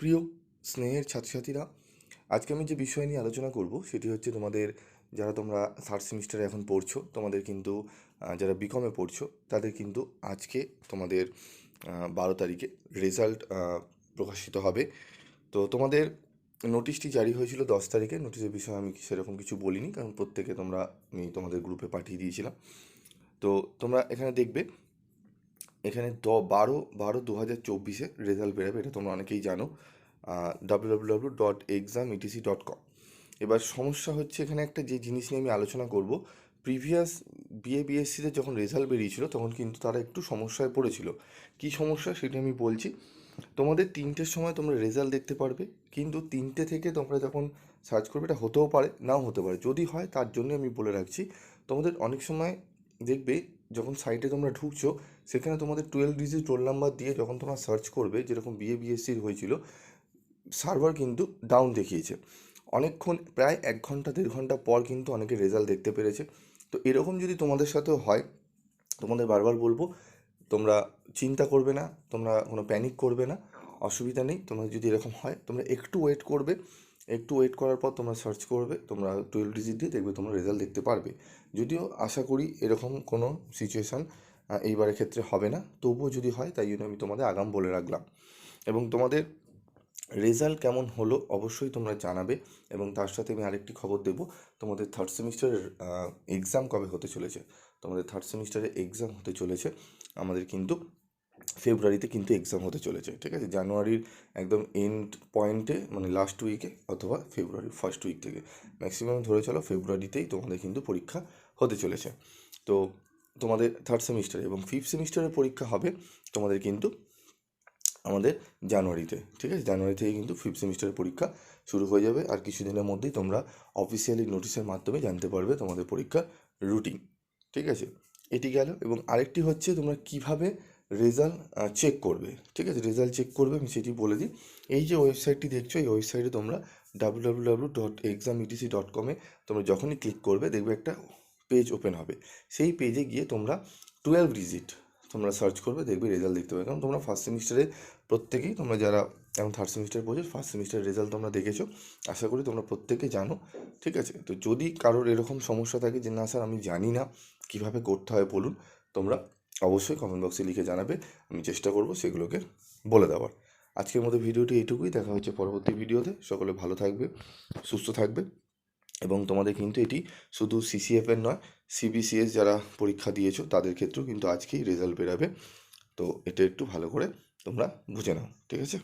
প্রিয় স্নেহের ছাত্রছাত্রীরা, আজকে আমি যে বিষয় নিয়ে আলোচনা করব সেটি হচ্ছে তোমাদের যারা তোমরা থার্ড সেমিস্টারে এখন পড়ছো, তোমাদের কিন্তু যারা বিকমে পড়ছো, তাদের কিন্তু আজকে তোমাদের বারো তারিখে রেজাল্ট প্রকাশিত হবে। তো তোমাদের নোটিশটি জারি হয়েছিল দশ তারিখে নোটিশের বিষয়ে আমি সেরকম কিছু বলিনি, কারণ প্রত্যেকে তোমরা আমি তোমাদের গ্রুপে পাঠিয়ে দিয়েছিলাম। তো তোমরা এখানে দেখবে এখানে দ বারো বারো দু হাজার চব্বিশে রেজাল্ট বেরোবে, এটা তোমরা অনেকেই জানো W W dot exam ETC dot com এবার সমস্যা হচ্ছে এখানে একটা যে জিনিস নিয়ে আমি আলোচনা করব প্রিভিয়াস বিএ বিএসসিতে যখন রেজাল্ট বেরিয়েছিল, তখন কিন্তু তারা একটু সমস্যায় পড়েছিল। কী সমস্যা সেটা আমি বলছি, তোমাদের তিনটের সময় তোমরা রেজাল্ট দেখতে পারবে, কিন্তু তিনটে থেকে তোমরা যখন সার্চ করবে, এটা হতেও পারে, নাও হতে পারে। যদি হয়, তার জন্য আমি বলে রাখছি, তোমাদের অনেক সময় দেখবে যখন সাইটে তোমরা ঢুকছো, সেখানে তোমাদের টুয়েলভ ডিজিট রোল নাম্বার দিয়ে যখন তোমরা সার্চ করবে, যেরকম বিএ বিএসসির হয়েছিল সার্ভার কিন্তু ডাউন দেখিয়েছে। অনেকক্ষণ, প্রায় এক ঘণ্টা, দেড় ঘণ্টা পর কিন্তু অনেকে রেজাল্ট দেখতে পেরেছে। তো এরকম যদি তোমাদের সাথেও হয়, তোমাদের বারবার বলব, তোমরা চিন্তা করবে না, তোমরা কোনো প্যানিক করবে না, অসুবিধা নেই। তোমরা যদি এরকম হয়, তোমরা একটু ওয়েট করবে। একটু ওয়েট করার পর তোমরা সার্চ করবে, তোমরা টুয়েলভ ডিজিট দিয়ে দেখবে তোমরা রেজাল্ট দেখতে পারবে। যদিও আশা করি এরকম কোনো সিচুয়েশান এইবারের ক্ষেত্রে হবে না। তবুও যদি হয়, তাই জন্য আমি তোমাদের আগাম বলে রাখলাম। এবং তোমাদের রেজাল্ট কেমন হলো অবশ্যই তোমরা জানাবে এবং তার সাথে আমি আরেকটি খবর দেবো। তোমাদের থার্ড সেমিস্টারের এক্সাম কবে হতে চলেছে? তোমাদের থার্ড সেমিস্টারের এক্সাম হতে চলেছে। আমাদের কিন্তু ফেব্রুয়ারিতে কিন্তু এক্সাম হতে চলেছে, ঠিক আছে? জানুয়ারির একদম এন্ড পয়েন্টে মানে লাস্ট উইকে অথবা ফেব্রুয়ারির ফার্স্ট উইক থেকে। ম্যাক্সিমাম ধরে চলো ফেব্রুয়ারিতেই তোমাদের কিন্তু পরীক্ষা হতে চলেছে। তো তোমাদের থার্ড সেমিস্টার এবং ফিফথ সেমিস্টারের পরীক্ষা হবে তোমাদের কিন্তু আমাদের জানুয়ারিতে, ঠিক আছে? জানুয়ারি থেকে কিন্তু ফিফথ সেমিস্টারের পরীক্ষা শুরু হয়ে যাবে। আর কিছুদিনের মধ্যেই তোমরা অফিসিয়ালি নোটিশের মাধ্যমে জানতে পারবে তোমাদের পরীক্ষার রুটিন ঠিক আছে? এটি গেল এবং আরেকটি হচ্ছে তোমরা কীভাবে রেজাল্ট চেক করবে। ঠিক আছে? রেজাল্ট চেক করবে, আমি সেটি বলে দিই। এই যে ওয়েবসাইটটি দেখছ, এই ওয়েবসাইটে তোমরা W W dot exam dot কমে তোমরা যখনই ক্লিক করবে, দেখবে একটা পেজ ওপেন হবে। সেই পেজে গিয়ে তোমরা টুয়েলভ ডিজিট তোমরা সার্চ করবে, দেখবে রেজাল্ট দেখতে পাবে। কারণ তোমরা ফার্স্ট সেমিস্টারে প্রত্যেকেই, তোমরা যারা এখন থার্ড সেমিস্টার পড়ছো ফার্স্ট সেমিস্টারের রেজাল্ট তোমরা দেখেছ, আশা করি তোমরা প্রত্যেকে জানো। ঠিক আছে? তো যদি কারোর এরকম সমস্যা থাকে যে, না স্যার, আমি জানি না কীভাবে করতে হয়, বলুন, তোমরা অবশ্যই কমেন্ট বক্সে লিখে জানাবে, আমি চেষ্টা করব সেগুলোকে বলে দেওয়ার। আজকের মতো ভিডিওটি এইটুকুই, দেখা হচ্ছে পরবর্তী ভিডিওতে। সকলে ভালো থাকবে, সুস্থ থাকবে, এবং তোমাদের কিন্তু এটি শুধু সিসিএফের নয় সিবিসিএস যারা পরীক্ষা দিয়েছ, তাদের ক্ষেত্রেও কিন্তু আজকেই রেজাল্ট বেরাবে। তো এটা একটু ভালো করে তোমরা বুঝে নাও, ঠিক আছে?